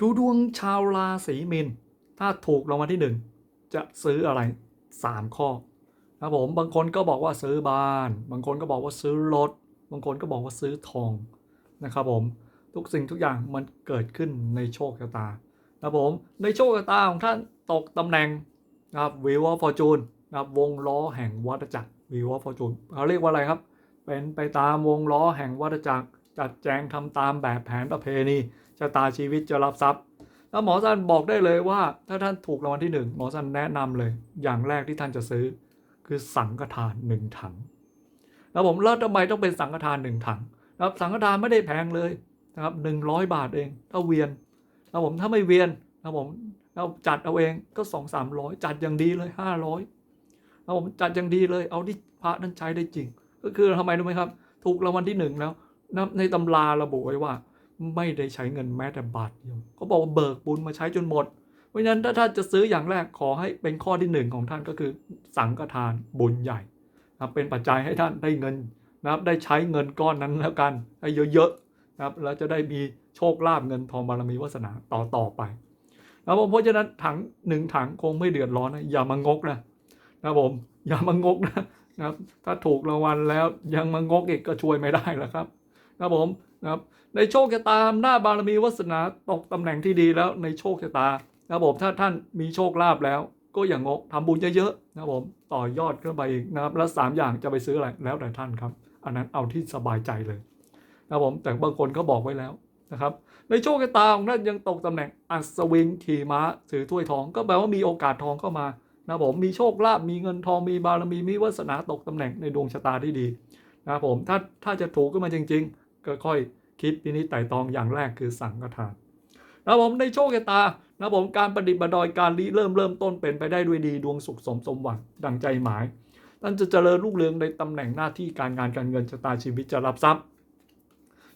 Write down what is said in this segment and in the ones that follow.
ดูดวงชาวราศีมีนถ้าถูกรางวัลที่หนึ่งจะซื้ออะไรสามข้อนะครับผมบางคนก็บอกว่าซื้อบ้าน บางคนก็บอกว่าซื้อรถ บางคนก็บอกว่าซื้อทองนะครับผมทุกสิ่งทุกอย่างมันเกิดขึ้นในโชคชะตานะครับผมในโชคชะตาของท่านตกตำแหน่งนะครับวิวฟอร์จูนนะครับวงล้อแห่งวัฏจักรวิวฟอร์จูนเขาเรียกว่าอะไรครับ เป็นไปตามวงล้อแห่งวัฏจักรจัดแจงทำตามแบบแผนประเพณี ชะตาชีวิตจะรับทรัพย์ แล้วหมอสันบอกได้เลยว่า ถ้าท่านถูกรางวัลที่หนึ่งหมอสันแนะนำเลย อย่างแรกที่ท่านจะซื้อ คือสังฆทานหนึ่งถัง แล้วผมแล้วทำไมต้องเป็นสังฆทานหนึ่งถังนะครับสังฆทานไม่ได้แพงเลยนะครับหนึ่งร้อยบาทเองถ้าเวียนนะผมถ้าไม่เวียนนะผมเราจัดเอาเองก็สองสามร้อยจัดอย่างดีเลยห้าร้อยนะผมจัดอย่างดีเลย เอาที่พระนั้นใช้ได้จริง ก็คือทำไมรู้ไหมครับ ถูกรางวัลที่หนึ่งแล้วในตำราระบุไว้ว่า ไม่ได้ใช้เงินแม้แต่บาทเดียวเขาบอกว่าเบิกบุญมาใช้จนหมด เพราะฉะนั้นถ้าท่านจะซื้ออย่างแรกขอให้เป็นข้อที่หนึ่งของท่านก็คือ สังฆทานบุญใหญ่นะเป็นปัจจัยให้ท่านได้เงินนะครับได้ใช้เงินก้อนนั้นแล้วกันให้เยอะๆนะครับแล้วจะได้มีโชคลาภเงินทองบารมีวาสนาต่อต่อไปนะครับผมเพราะฉะนั้นถังหนึ่งถังคงไม่เดือดร้อนนะอย่ามางกนะนะครับผมอย่ามางกนะนะครับถ้าถูกรางวัลแล้วยังมางกอีกก็ช่วยไม่ได้แล้วครับ นะครับผมนะครับในโชคชะตาหน้าบารมีวาสนาตกตำแหน่งที่ดีแล้วในโชคชะตานะครับผมถ้าท่านมีโชคลาภแล้ว ก็อย่างงกทำบุญเยอะๆนะครับผมต่อยอดขึ้นไปอีกนะครับแล้วสามอย่างจะไปซื้ออะไรแล้วแต่ท่านครับ อันนั้นเอาที่สบายใจเลยนะครับผมแต่บางคนก็บอกไว้แล้วนะครับในโชคชะตาของท่านยังตกตำแหน่งอัศวินขี่ม้าถือถ้วยทอง ก็แปลว่ามีโอกาสทองเข้ามานะครับผมมีโชคลาภมีเงินทองมีบารมีมีวาสนาตกตำแหน่งในดวงชะตาที่ดีนะครับผมถ้าถ้าจะถูกขึ้นมาจริง ๆ ก็ค่อยคิดพินิจไต่ตองอย่างแรกคือสังฆทานนะผมในโชคชะตานะผมการประดิษฐ์ประดอยการริเริ่มเริ่มต้นเป็นไปได้ด้วยดีดวงสุขสมสมหวังดังใจหมายท่านจะเจริญรุ่งเรืองในตำแหน่งหน้าที่การงานการเงินชะตาชีวิตจะรับทรัพย์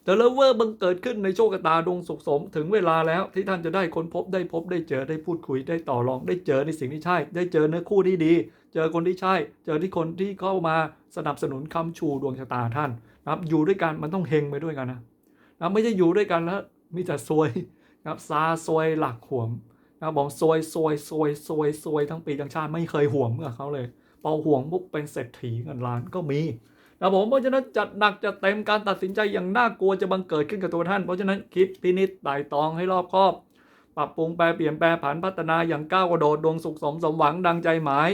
เริ่มเวอร์บังเกิดขึ้นในโชคชะตาดวงสุขสมถึงเวลาแล้วที่ท่านจะได้ค้นพบได้พบได้เจอได้พูดคุยได้ต่อรองได้เจอในสิ่งที่ใช่ ได้เจอเนื้อคู่ที่ดี เจอคนที่ใช่ เจอที่คนที่เข้ามาสนับสนุนคำชูดวงชะตาท่านนะครับอยู่ด้วยกันมันต้องเฮงไปด้วยกันนะนะไม่ใช่อยู่ด้วยกันแล้วมีแต่ซวยนะครับซาซวยหลักห่วงนะบอกซวยซวยซวยซวยซวยทั้งปีทั้งชาติไม่เคยห่วงกับเขาเลยพอห่วงปุ๊บเป็นเศรษฐีเงินล้านก็มี นะผมเพราะฉะนั้นจัดหนักจัดเต็มการตัดสินใจอย่างน่ากลัวจะบังเกิดขึ้นกับตัวท่าน เพราะฉะนั้นคิดพินิจไต่ตองให้รอบคอบ ปรับปรุงแปลเปลี่ยนแปลผันพัฒนาอย่างก้าวกระโดดดวงสุขสมสมหวังดังใจหมาย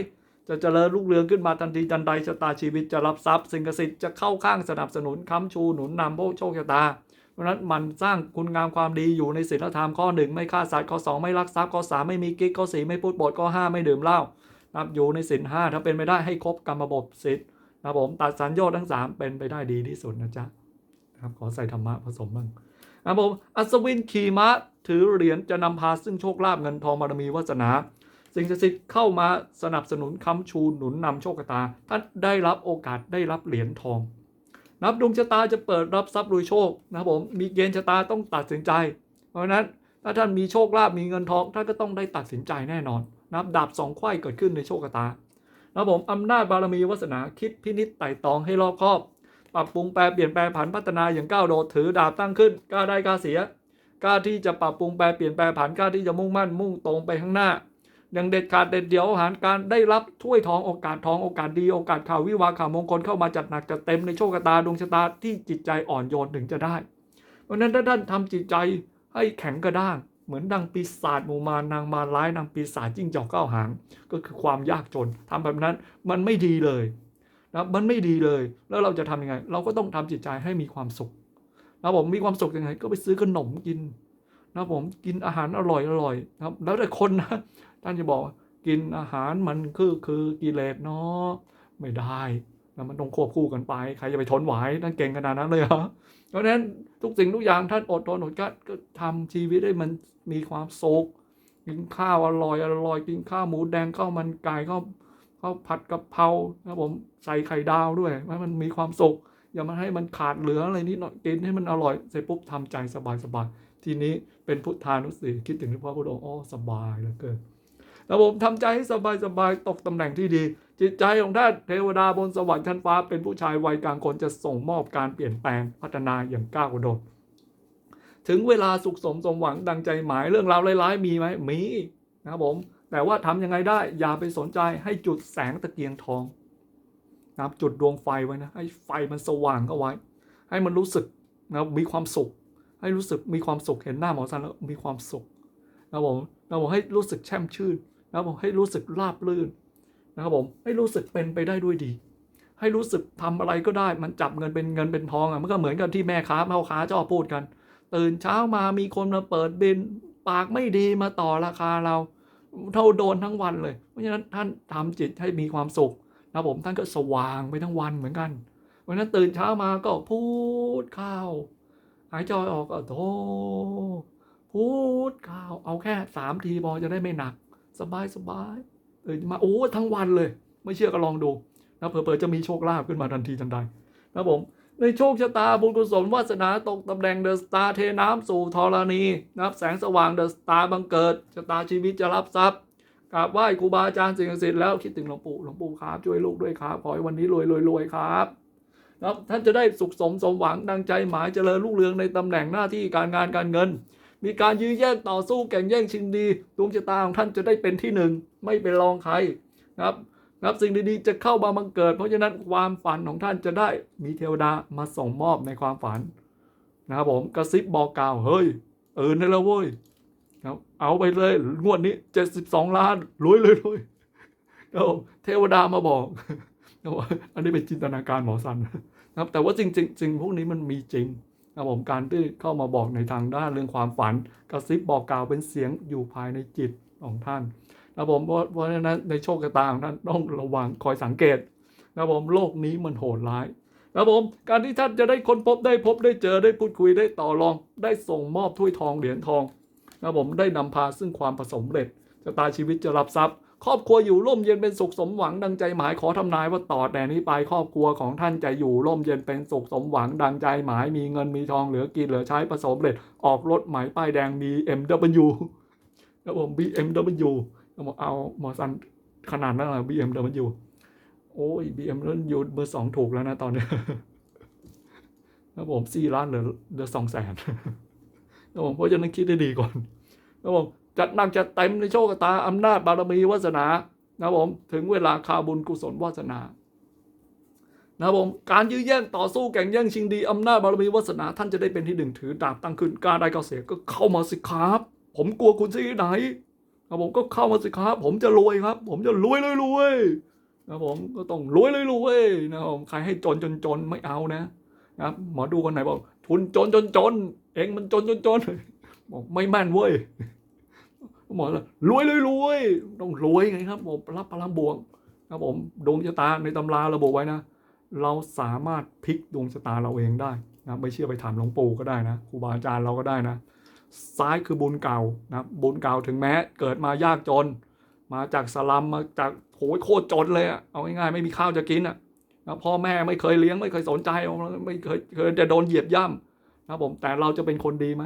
จะเจริญรุ่งเรืองขึ้นมาทันทีทันใดชะตาชีวิตจะรับทรัพย์สิ่งกสิทธิ์จะเข้าข้างสนับสนุนค้ำชูหนุนนำพวกโชคชะตาเพราะฉะนั้นมันสร้างคุณงามความดีอยู่ในศีลธรรมข้อหนึ่งไม่ฆ่าสัตว์ข้อสองไม่ลักทรัพย์ข้อสามไม่มีกิ๊กข้อสี่ไม่พูดปดข้อห้าไม่ดื่มเหล้านะครับอยู่ในศีลห้าถ้าเป็นไปได้ให้ครบกรรมบทสิทธิ์ นะครับผมตัดสัญญาทั้งสามเป็นไปได้ดีที่สุดนะจ๊ะนะครับขอใส่ธรรมะผสมบ้างนะครับผมอัศวินขี่ม้าถือเหรียญจะนำพาซึ่งโชคลาภเงินทองบารมีวาสนา สิ่งศักดิ์สิทธิ์เข้ามาสนับสนุนค้ำชูหนุนนำโชคชะตาท่านได้รับโอกาสได้รับเหรียญทอง นับดวงชะตาจะเปิดรับทรัพย์โดยโชคนะครับผมมีเกณฑ์ชะตาต้องตัดสินใจ เพราะฉะนั้นถ้าท่านมีโชคลาภมีเงินทองท่านก็ต้องได้ตัดสินใจแน่นอนนะครับดาบสองไขว้เกิดขึ้นในโชคตานะ ครับผมอำนาจบารมีวาสนาคิดพินิจไต่ตองให้รอบคอบ ปรับปรุงแปลเปลี่ยนแปลผันพัฒนาอย่างก้าวโดดถือดาบตั้งขึ้นกล้าได้กล้าเสียกล้าที่จะปรับปรุงแปลเปลี่ยนแปลผันกล้าที่จะมุ่งมั่นมุ่งตรงไปข้างหน้าอย่างเด็ดขาดเด็ดเดี่ยวหารการได้รับถ้วยทองโอกาสทองโอกาสดีโอกาสข่าววิวาข่าวมงคลเข้ามาจัดหนักจัดเต็มในโชคชะตาดวงชะตาที่จิตใจอ่อนโยนถึงจะได้ เพราะฉะนั้นถ้าท่านทำจิตใจให้แข็งกระด้าง เหมือนดังปีศาจหมู่มารนางมารร้ายนางปีศาจจิ้งจอกเก้าหาง ก็คือความยากจนทำแบบนั้นมันไม่ดีเลยนะมันไม่ดีเลยแล้วเราจะทำยังไง เราก็ต้องทำจิตใจให้มีความสุขนะผมมีความสุขยังไง ก็ไปซื้อขนมกินนะผมกินอาหารอร่อยอร่อยนะครับ แล้วแต่คนนะท่านจะบอกกินอาหารมันคือคือกิเลสเนาะไม่ได้ มันต้องควบคู่กันไป ใครจะไปทนไหวท่นเก่งขนาดนั้นเลยเหรอเพราะฉะนั้นทุกสิ่งทุกอย่างท่านอดทนอดกั้นก็ทำชีวิตให้มันมีความสุขกินข้าวอร่อยอร่อยกินข้าวหมูแดงข้าวมันไก่ข้าวข้าวผัดกะเพราครับผมใส่ไข่ดาวด้วยให้มันมีความสุขอย่ามาให้มันขาดเหลืออะไรนิดหน่อยกินให้มันอร่อยเสร็จปุ๊บทำใจสบายสบายทีนี้เป็นพุทธานุสติคิดถึงพระพุทธองค์อ๋อสบายเหลือเกินแล้วผมทำใจให้สบายสบายตกตำแหน่งที่ดี จิตใจของท่านเทวดาบนสวรรค์ชั้นฟ้าเป็นผู้ชายวัยกลางคนจะส่งมอบการเปลี่ยนแปลงพัฒนาอย่างก้าวกระโดดถึงเวลาสุขสมสมหวังดังใจหมายเรื่องราวร้ายๆมีไหมมีนะครับผมแต่ว่าทำยังไงได้อย่าไปสนใจให้จุดแสงตะเกียงทองนะครับจุดดวงไฟไว้นะให้ไฟมันสว่างเอาไว้ ให้มันรู้สึกนะมีความสุข ให้รู้สึกมีความสุขเห็นหน้าหมอซันแล้วมีความสุขนะครับผมนะครับผมให้รู้สึกแช่มชื่นนะครับผมให้รู้สึกราบรื่น นะครับผมให้รู้สึกเป็นไปได้ด้วยดี ให้รู้สึกทำอะไรก็ได้มันจับเงินเป็นเงินเป็นทองอะมันก็เหมือนกันที่แม่ค้าพ่ค้าชอบพูดกัน ตื่นเช้ามามีคนมาเปิดบินปากไม่ดีมาต่อราคาเรา เท่าโดนทั้งวันเลย เพราะฉะนั้นท่านทำจิตให้มีความสุขนะผมท่านก็สว่างไปทั้งวันเหมือนกันเพราะฉะนั้นตื่นเช้ามาก็พูดข้าวหายใจออกก็โทพูดข้าวเอาแค่สามทีพอจะได้ไม่หนัก สบายสบาย ตื่นมาโอ้ทั้งวันเลย ไม่เชื่อก็ลองดูนะเผื่อๆจะมีโชคลาภขึ้นมาทันทีทันใดนะผมในโชคชะตาบุญกุศลวาสนาตกตำแหน่งเดอะสตาร์เทน้ำสู่ธรณีนะครับแสงสว่างเดอะสตาร์บังเกิดชะตาชีวิตจะรับทรัพย์กราบไหว้ครูบาอาจารย์สิ่งศักดิ์สิทธิ์แล้วคิดถึงหลวงปู่หลวงปู่ครับช่วยลูกด้วยครับขอให้วันนี้รวยรวยรวยครับนะท่านจะได้สุขสมสมหวังดังใจหมายเจริญรุ่งเรืองในตำแหน่งหน้าที่การงานการเงิน มีการยื้อแย่งต่อสู้แข่งแย่งชิงดีดวงชะตาของท่านจะได้เป็นที่หนึ่งไม่เป็นรองใครนะครับนะครับสิ่งดีๆจะเข้ามาบังเกิด เพราะฉะนั้นความฝันของท่านจะได้มีเทวดามาส่งมอบในความฝันนะครับผมกระซิบบอกกล่าวเฮ้ยเออได้แล้วเว้ยครับเอาไปเลยงวดนี้72ล้านรวยเลยรวยเทวดามาบอกอันนี้เป็นจินตนาการหมอสันนะครับแต่ว่าจริงๆจริงพวกนี้มันมีจริง นะครับผมการที่เข้ามาบอกในทางด้านเรื่องความฝัน กระซิบบอกกล่าวเป็นเสียงอยู่ภายในจิตของท่านนะผมเพราะเพราะฉะนั้นในโชคชะตาของท่านต้องระวังคอยสังเกตนะผมโลกนี้มันโหดร้ายนะผมการที่ท่านจะได้ค้นพบได้พบได้เจอได้พูดคุยได้ต่อรอง ได้ส่งมอบถ้วยทองเหรียญทองนะผมได้นำพาซึ่งความประสมเร็จชะตาชีวิตจะรับทรัพย์ ครอบครัวอยู่ร่มเย็นเป็นสุขสมหวังดังใจหมายขอทำนายว่าต่อแต่นี้ไปครอบครัวของท่านจะอยู่ร่มเย็นเป็นสุขสมหวังดังใจหมายมีเงินมีทองเหลือกินเหลือใช้ประสมเร็จออกรถหม่ป้ายแดง BMW นะผม BMW ก็บอกเอามอสันขนาดนั้นเลย BMW โอ้ย BMW เบอร์สองถูกแล้วนะตอนนี้ครับผมสี่ล้านเหลือเหลือสองแสนครับผมเพราะฉะนั้นคิดได้ดีก่อนครับผม จัดนักจัดเต็มในโชคชะตาอำนาจบารมีวาสนานะผมถึงเวลาคาบุญกุศลวาสนานะผมการยื้อแย่งต่อสู้แข่งแย่งชิงดีอำนาจบารมีวาสนา ท่านจะได้เป็นที่หนึ่งถือดาบตั้งขึ้นกล้ารได้ก็เสียก็เข้ามาสิครับ ผมกลัวคุณที่ไหนครับผมก็เข้ามาสิครับ ผมจะรวยครับ ผมจะรวยเลยรวยนะผมก็ต้องรวยเลยรวยนะผมใครให้จนจนจนไม่เอานะนะหมอดูคนไหนบอกทุนจนจนจนเองมันจนจนจนบอกไม่แม่นเว้ย หมอเลยรวยเลยรวยต้องรวยไงครับผมรับพลังบวกครับผมดวงชะตาในตำราระบุไว้นะ เราสามารถพลิกดวงชะตาเราเองได้นะไม่เชื่อไปถามหลวงปู่ก็ได้นะครูบาอาจารย์เราก็ได้นะ ซ้ายคือบุญเก่านะบุญเก่าถึงแม้เกิดมายากจน มาจากสลัมมาจากโหยโคตรจนเลยอะเอาง่ายๆไม่มีข้าวจะกินอะนะพ่อแม่ไม่เคยเลี้ยงไม่เคยสนใจไม่เคยเคยจะโดนเหยียบย่ำนะผมแต่เราจะเป็นคนดีไหม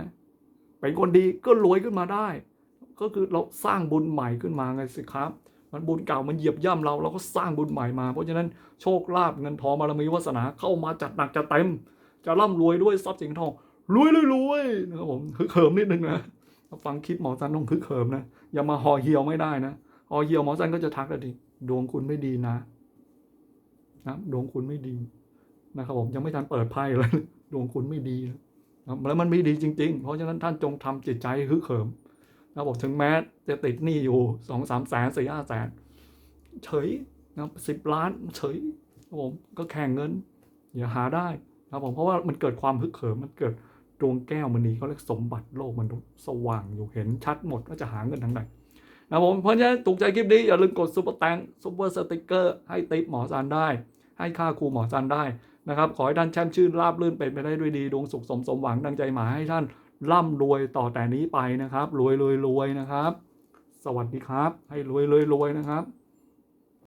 เป็นคนดีก็รวยขึ้นมาได้ ก็คือเราสร้างบุญใหม่ขึ้นมาไงสิครับ มันบุญเก่ามันเหยียบย่ำเราเราก็สร้างบุญใหม่มา เพราะฉะนั้นโชคลาภเงินทองบารมีวาสนาเข้ามาจัดหนักจัดเต็ม จะร่ำรวยด้วยทรัพย์สินทองรวยเลยรวยนะครับผมฮึกเหิมนิดนึงนะฟังคลิปหมอซันต้องฮึกเหิมนะอย่ามาห่อเหี่ยวไม่ได้นะห่อเหี่ยวหมอซันก็จะทักเลยดิดวงคุณไม่ดีนะนะดวงคุณไม่ดีนะครับผมยังไม่ทันเปิดไพ่เลยดวงคุณไม่ดีนะแล้วมันไม่ดีจริง ๆ เพราะฉะนั้นท่านจงทำจิตใจฮึกเหิม นะผมถึงแม้จะติดหนี้อยู่สองสามแสนสี่ห้าแสนเฉยนะสิบล้านเฉยผมก็แข่งเงินอย่าหาได้ครับผมเพราะว่ามันเกิดความฮึกเหิมมันเกิดดวงแก้วมันนี้เขาเรียกสมบัติโลกมันสว่างอยู่เห็นชัดหมดว่าจะหาเงินทางไหนนะผมเพราะฉะนั้นถูกใจคลิปนี้อย่าลืมกดซุปเปอร์แตงซุปเปอร์สติกเกอร์ให้ติปหมอซันได้ ให้ค่าครูหมอซันได้นะครับขอให้ท่านแช่มชื่นราบรื่นเป็นไปได้ด้วยดีดวงสุขสมสมหวังดังใจหมายให้ท่าน ร่ำรวยต่อแต่นี้ไปนะครับ รวยรวยรวยนะครับ สวัสดีครับ ให้รวยรวยรวยนะครับ